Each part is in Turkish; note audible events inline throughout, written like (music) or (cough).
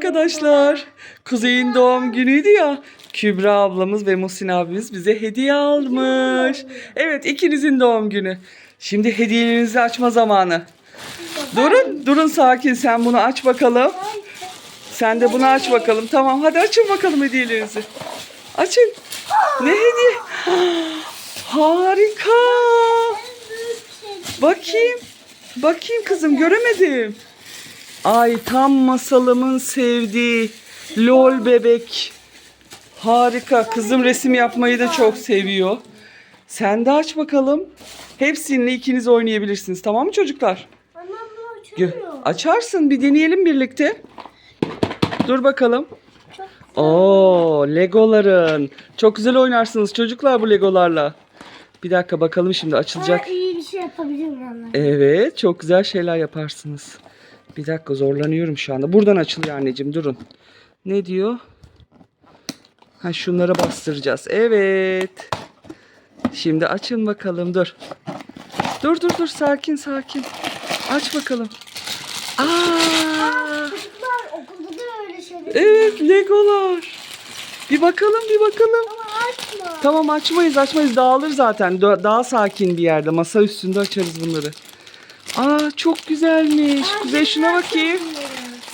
Arkadaşlar Kuzey'in doğum günüydü ya. Kübra ablamız ve Muhsin abimiz bize hediye almış. Evet ikinizin doğum günü. Şimdi hediyelerinizi açma zamanı. Durun, durun sakin. Sen bunu aç bakalım. Sen de bunu aç bakalım. Tamam hadi açın bakalım hediyelerinizi. Açın. Ne hediye? (gasps) Harika. Bakayım. Bakayım kızım göremedim. Ay tam masalımın sevdiği lol bebek. Harika. Kızım resim yapmayı da çok seviyor. Sen de aç bakalım. Hepsininle ikiniz oynayabilirsiniz. Tamam mı çocuklar? Anam bu açılmıyor. Açarsın bir deneyelim birlikte. Dur bakalım. Oo, Legoların. Çok güzel oynarsınız çocuklar bu Legolarla. Bir dakika bakalım şimdi açılacak. Ben iyi bir şey yapabilirim anne. Evet, çok güzel şeyler yaparsınız. Bir dakika zorlanıyorum şu anda. Buradan açılıyor anneciğim, durun. Ne diyor? Ha şunlara bastıracağız. Evet. Şimdi açın bakalım, dur. Dur dur dur, sakin sakin. Aç bakalım. Aa! Çocuklar okulda da öyle şeyler. Evet, Legolar. Bir bakalım, bir bakalım. Ama açma. Tamam açmayız açmayız dağılır zaten. Daha sakin bir yerde masa üstünde açarız bunları. Aa çok güzelmiş. Kuzey şuna bakayım.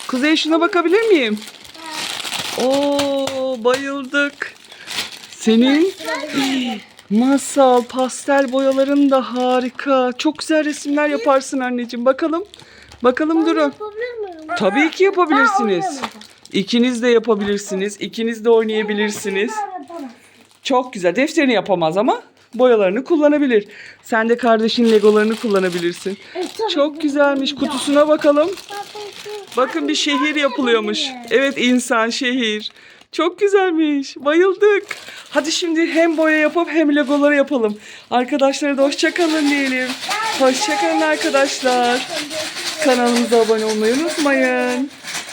Kuzey şuna bakabilir miyim? Oo bayıldık. Senin masal pastel boyaların da harika. Çok güzel resimler yaparsın anneciğim. Bakalım. Bakalım durun. Tabii ki yapabilirsiniz. İkiniz de yapabilirsiniz. İkiniz de oynayabilirsiniz. Çok güzel. Defterini yapamaz ama boyalarını kullanabilir. Sen de kardeşin legolarını kullanabilirsin. Tabii. Çok güzelmiş. Kutusuna bakalım. Bakın bir şehir yapılıyormuş. Evet insan şehir. Çok güzelmiş. Bayıldık. Hadi şimdi hem boya yapıp hem legoları yapalım. Arkadaşlara da hoşçakalın diyelim. Hoşçakalın arkadaşlar. Kanalımıza abone olmayı unutmayın.